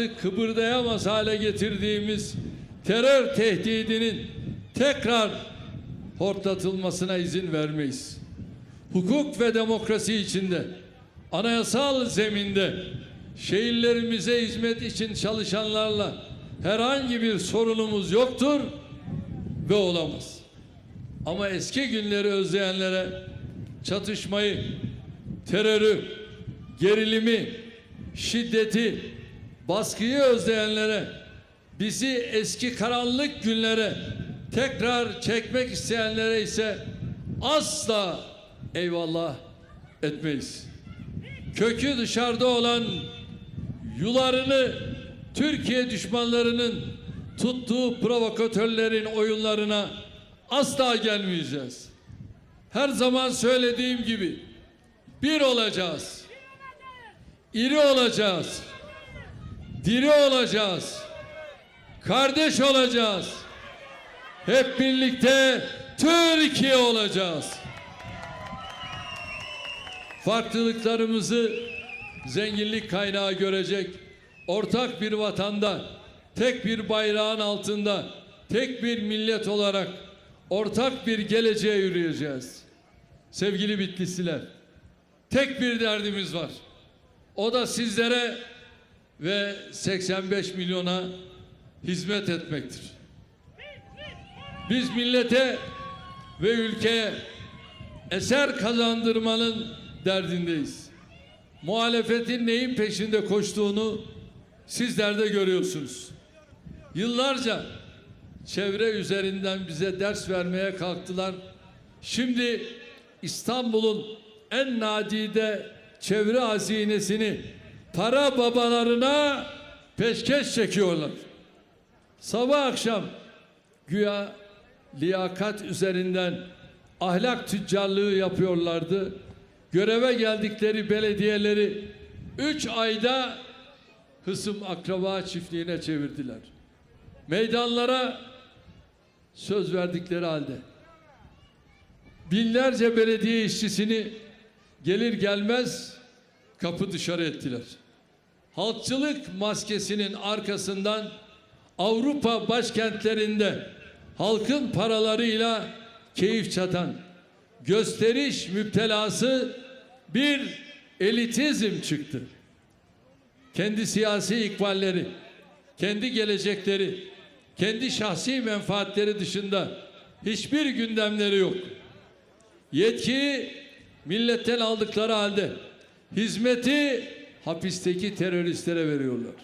artık kıpırdayamaz hale getirdiğimiz terör tehdidinin tekrar hortlatılmasına izin vermeyiz. Hukuk ve demokrasi içinde anayasal zeminde şehirlerimize hizmet için çalışanlarla herhangi bir sorunumuz yoktur ve olamaz. Ama eski günleri özleyenlere çatışmayı, terörü, gerilimi, şiddeti, baskıyı özleyenlere, bizi eski karanlık günlere tekrar çekmek isteyenlere ise asla eyvallah etmeyiz. Kökü dışarıda olan yularını Türkiye düşmanlarının tuttuğu provokatörlerin oyunlarına asla gelmeyeceğiz. Her zaman söylediğim gibi bir olacağız. İri olacağız. Diri olacağız. Kardeş olacağız. Hep birlikte Türkiye olacağız. Farklılıklarımızı zenginlik kaynağı görecek ortak bir vatanda, tek bir bayrağın altında, tek bir millet olarak ortak bir geleceğe yürüyeceğiz. Sevgili Bitlisliler, tek bir derdimiz var. O da sizlere ve 85 milyona hizmet etmektir. Biz millete ve ülkeye eser kazandırmanın derdindeyiz. Muhalefetin neyin peşinde koştuğunu sizler de görüyorsunuz. Yıllarca çevre üzerinden bize ders vermeye kalktılar. Şimdi İstanbul'un en nadide çevre hazinesini para babalarına peşkeş çekiyorlar. Sabah akşam güya liyakat üzerinden ahlak tüccarlığı yapıyorlardı. Göreve geldikleri belediyeleri üç ayda hısım akraba çiftliğine çevirdiler. Meydanlara söz verdikleri halde binlerce belediye işçisini gelir gelmez kapı dışarı ettiler. Halkçılık maskesinin arkasından Avrupa başkentlerinde halkın paralarıyla keyif çatan gösteriş müptelası bir elitizm çıktı. Kendi siyasi ikballeri, kendi gelecekleri, kendi şahsi menfaatleri dışında hiçbir gündemleri yok. Yetkiyi milletten aldıkları halde hizmeti hapisteki teröristlere veriyorlar.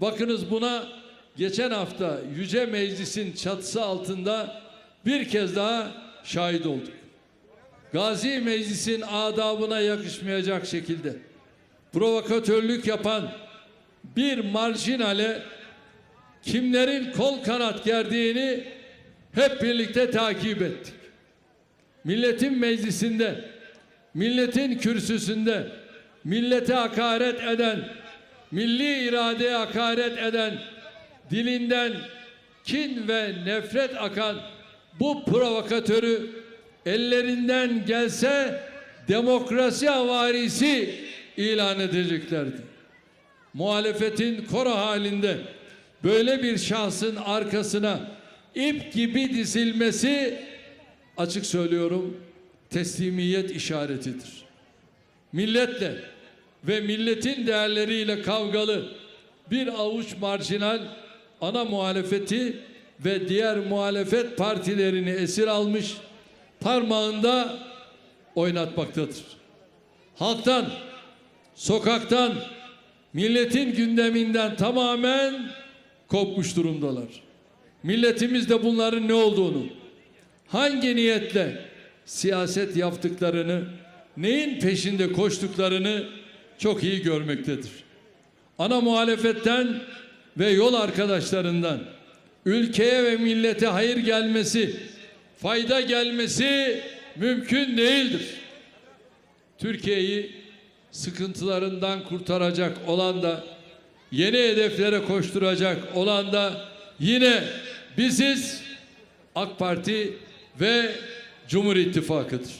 Bakınız buna geçen hafta Yüce Meclis'in çatısı altında bir kez daha şahit olduk. Gazi Meclis'in adabına yakışmayacak şekilde provokatörlük yapan bir marjinale kimlerin kol kanat gerdiğini hep birlikte takip ettik. Milletin meclisinde, milletin kürsüsünde millete hakaret eden, milli iradeye hakaret eden, dilinden kin ve nefret akan bu provokatörü ellerinden gelse demokrasi havarisi ilan edeceklerdi. Muhalefetin koro halinde böyle bir şahsın arkasına ip gibi dizilmesi açık söylüyorum teslimiyet işaretidir. Milletle ve milletin değerleriyle kavgalı bir avuç marjinal ana muhalefeti ve diğer muhalefet partilerini esir almış parmağında oynatmaktadır. Halktan, sokaktan, milletin gündeminden tamamen kopmuş durumdalar. Milletimiz de bunların ne olduğunu, hangi niyetle siyaset yaptıklarını, neyin peşinde koştuklarını çok iyi görmektedir. Ana muhalefetten ve yol arkadaşlarından ülkeye ve millete hayır gelmesi, fayda gelmesi mümkün değildir. Türkiye'yi sıkıntılarından kurtaracak olan da yeni hedeflere koşturacak olan da yine biziz AK Parti ve Cumhur İttifakı'dır.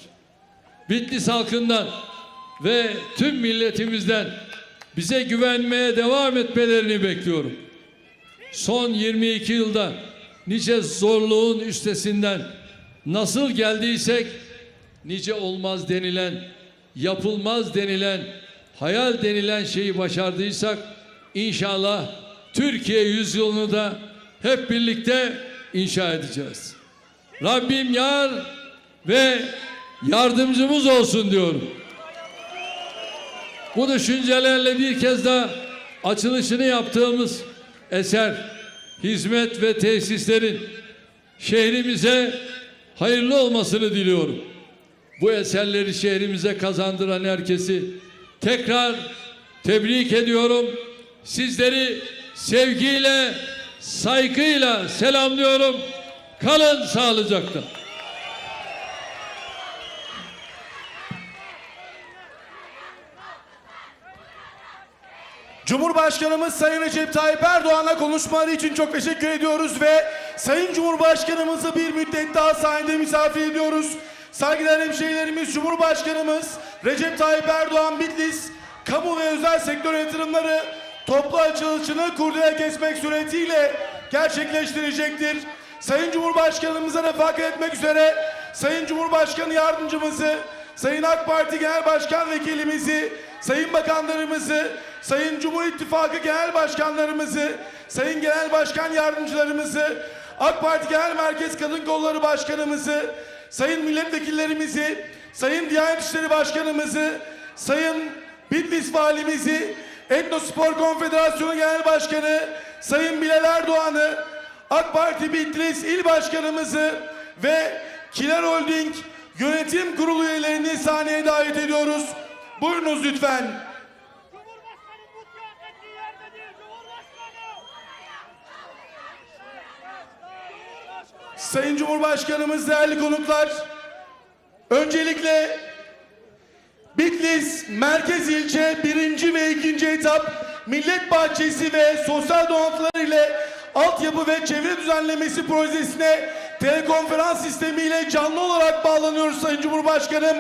Bitlis halkından ve tüm milletimizden bize güvenmeye devam etmelerini bekliyorum. Son 22 yılda nice zorluğun üstesinden nasıl geldiysek nice olmaz denilen, yapılmaz denilen, hayal denilen şeyi başardıysak inşallah Türkiye yüzyılını da hep birlikte inşa edeceğiz. Rabbim yar ve yardımcımız olsun diyorum. Bu düşüncelerle bir kez daha açılışını yaptığımız eser, hizmet ve tesislerin şehrimize hayırlı olmasını diliyorum. Bu eserleri şehrimize kazandıran herkesi tekrar tebrik ediyorum. Sizleri sevgiyle, saygıyla selamlıyorum. Kalın sağlıcakla. Cumhurbaşkanımız Sayın Recep Tayyip Erdoğan'a konuşmaları için çok teşekkür ediyoruz ve Sayın Cumhurbaşkanımızı bir müddet daha sahnede misafir ediyoruz. Saygıdeğer hemşehrilerimiz Cumhurbaşkanımız Recep Tayyip Erdoğan Bitlis kamu ve özel sektör yatırımları toplu açılışını kurdele kesmek suretiyle gerçekleştirecektir. Sayın Cumhurbaşkanımıza refakat etmek üzere Sayın Cumhurbaşkanı yardımcımızı, Sayın AK Parti Genel Başkan Vekilimizi, Sayın Bakanlarımızı, Sayın Cumhur İttifakı Genel Başkanlarımızı, Sayın Genel Başkan Yardımcılarımızı, AK Parti Genel Merkez Kadın Kolları Başkanımızı, Sayın Milletvekillerimizi, Sayın Diyanet İşleri Başkanımızı, Sayın Bitlis Valimizi, Etnospor Konfederasyonu Genel Başkanı, Sayın Bilal Erdoğan'ı, AK Parti Bitlis İl Başkanımızı ve Kiler Holding Yönetim Kurulu üyelerini sahneye davet ediyoruz. Buyurunuz lütfen. Sayın Cumhurbaşkanımız, değerli konuklar, öncelikle Bitlis Merkez İlçe 1. ve 2. etap Millet Bahçesi ve sosyal donatılar ile altyapı ve çevre düzenlemesi projesine telekonferans sistemiyle canlı olarak bağlanıyoruz Sayın Cumhurbaşkanım.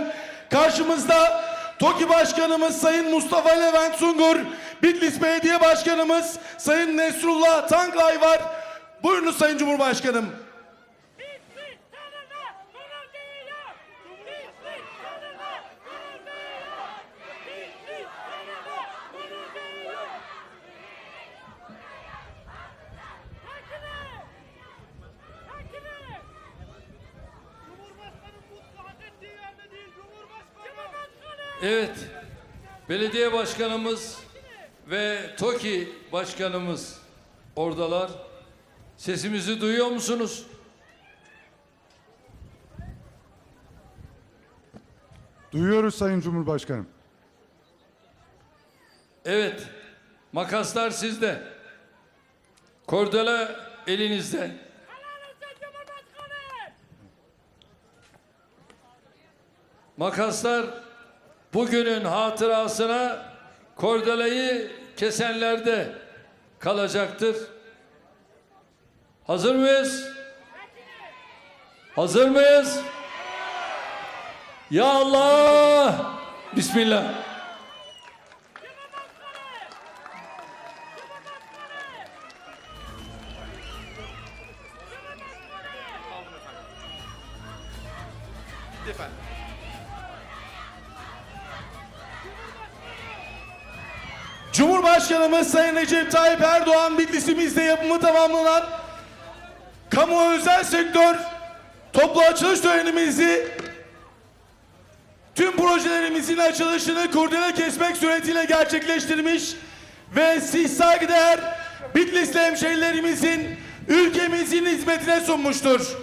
Karşımızda TOKİ Başkanımız Sayın Mustafa Levent Sungur, Bitlis Belediye Başkanımız Sayın Nesrullah Tanklay var. Buyurunuz Sayın Cumhurbaşkanım. Bitlis tanrına, bunun değil ya! Bitlis tanrına, bunun değil ya! Bitlis tanrına, bunun değil ya! Hakime! Hakime! Cumhurbaşkanı bu hak ettiği yerde değil, Cumhurbaşkanı! Cumhurbaşkanı! Evet, belediye başkanımız ve TOKİ başkanımız oradalar. Sesimizi duyuyor musunuz? Duyuyoruz Sayın Cumhurbaşkanım. Evet, makaslar sizde. Kordela elinizde. Makaslar bugünün hatırasına kordelayı kesenlerde kalacaktır. Hazır mıyız? Hazır mıyız? Ya Allah! Bismillah. Cumhurbaşkanımız Sayın Recep Tayyip Erdoğan Bitlis'imizde yapımı tamamlanan kamu özel sektör toplu açılış törenimizi tüm projelerimizin açılışını kurdele kesmek suretiyle gerçekleştirmiş ve siz saygıdeğer Bitlisli hemşehrilerimizin ülkemizin hizmetine sunmuştur.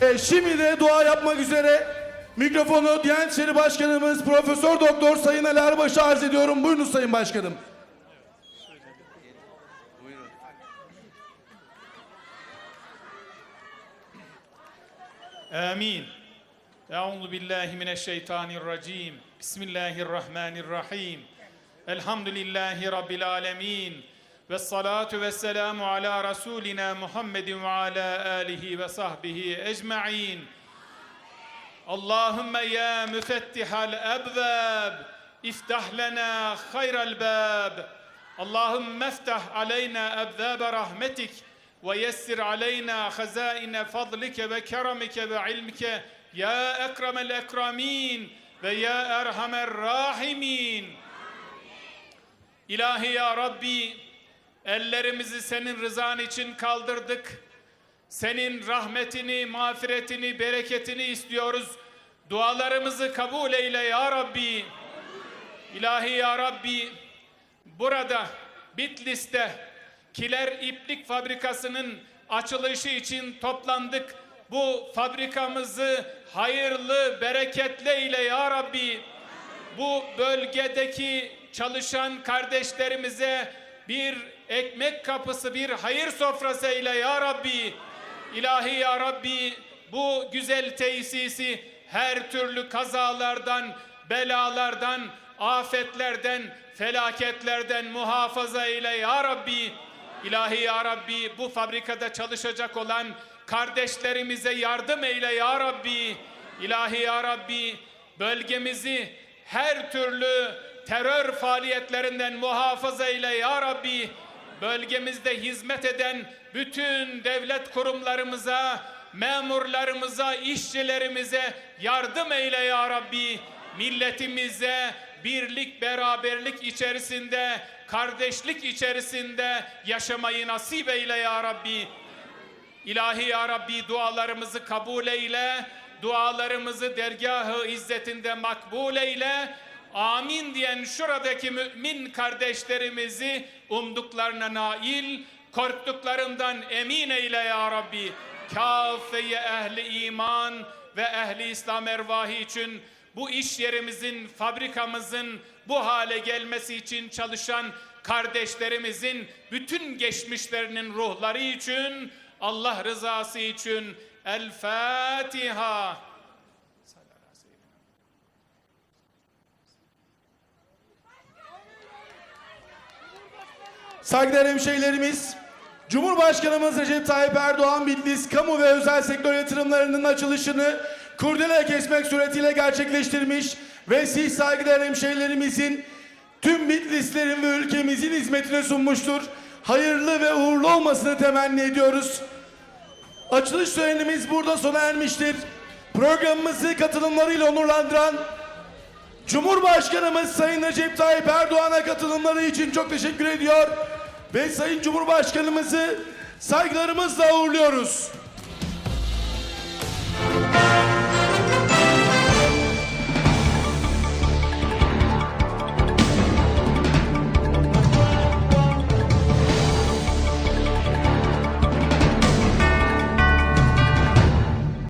E, şimdi de dua yapmak üzere mikrofonu Diyanet İşleri Başkanımız Profesör Doktor Sayın Ali Erbaş'a arz ediyorum. Buyurun Sayın Başkanım. Amin. Euzu billahi mineşşeytanirracim. Bismillahirrahmanirrahim. Elhamdülillahi rabbil alamin. والصلاة والسلام على رسولنا محمد وعلى آله وصحبه أجمعين. اللهم يا مفتح الأبواب افتح لنا خير الباب. اللهم افتح علينا أبواب رحمتك ويسر علينا خزائن فضلك وكرمك وعلمك. يا أكرم الأكرمين ويا أرحم الراحمين. إلهي يا ربي ellerimizi senin rızan için kaldırdık. Senin rahmetini, mağfiretini, bereketini istiyoruz. Dualarımızı kabul eyle ya Rabbi. İlahi ya Rabbi burada Bitlis'te Kiler İplik Fabrikası'nın açılışı için toplandık. Bu fabrikamızı hayırlı, bereketli eyle ya Rabbi bu bölgedeki çalışan kardeşlerimize bir ekmek kapısı, bir hayır sofrası eyle ya Rabbi. İlahi ya Rabbi bu güzel tesisi her türlü kazalardan, belalardan, afetlerden, felaketlerden muhafaza eyle ya Rabbi. İlahi ya Rabbi bu fabrikada çalışacak olan kardeşlerimize yardım eyle ya Rabbi. İlahi ya Rabbi bölgemizi her türlü terör faaliyetlerinden muhafaza eyle ya Rabbi. Bölgemizde hizmet eden bütün devlet kurumlarımıza, memurlarımıza, işçilerimize yardım eyle ya Rabbi. Milletimize birlik, beraberlik içerisinde, kardeşlik içerisinde yaşamayı nasip eyle ya Rabbi. İlahi ya Rabbi dualarımızı kabul eyle. Dualarımızı dergahı izzetinde makbul eyle. Amin diyen şuradaki mümin kardeşlerimizi umduklarına nail, korktuklarından emin eyle ya Rabbi. Kafeye ehli iman ve ehli İslam ervahı için bu iş yerimizin, fabrikamızın bu hale gelmesi için çalışan kardeşlerimizin bütün geçmişlerinin ruhları için Allah rızası için El Fatiha. Saygıdeğer hemşehrilerimiz, Cumhurbaşkanımız Recep Tayyip Erdoğan Bitlis kamu ve özel sektör yatırımlarının açılışını kurdele kesmek suretiyle gerçekleştirmiş ve siz saygıdeğer hemşehrilerimizin tüm Bitlislerin ve ülkemizin hizmetine sunmuştur. Hayırlı ve uğurlu olmasını temenni ediyoruz. Açılış törenimiz burada sona ermiştir. Programımızı katılımlarıyla onurlandıran Cumhurbaşkanımız Sayın Recep Tayyip Erdoğan'a katılımları için çok teşekkür ediyor. Ve Sayın Cumhurbaşkanımızı saygılarımızla uğurluyoruz.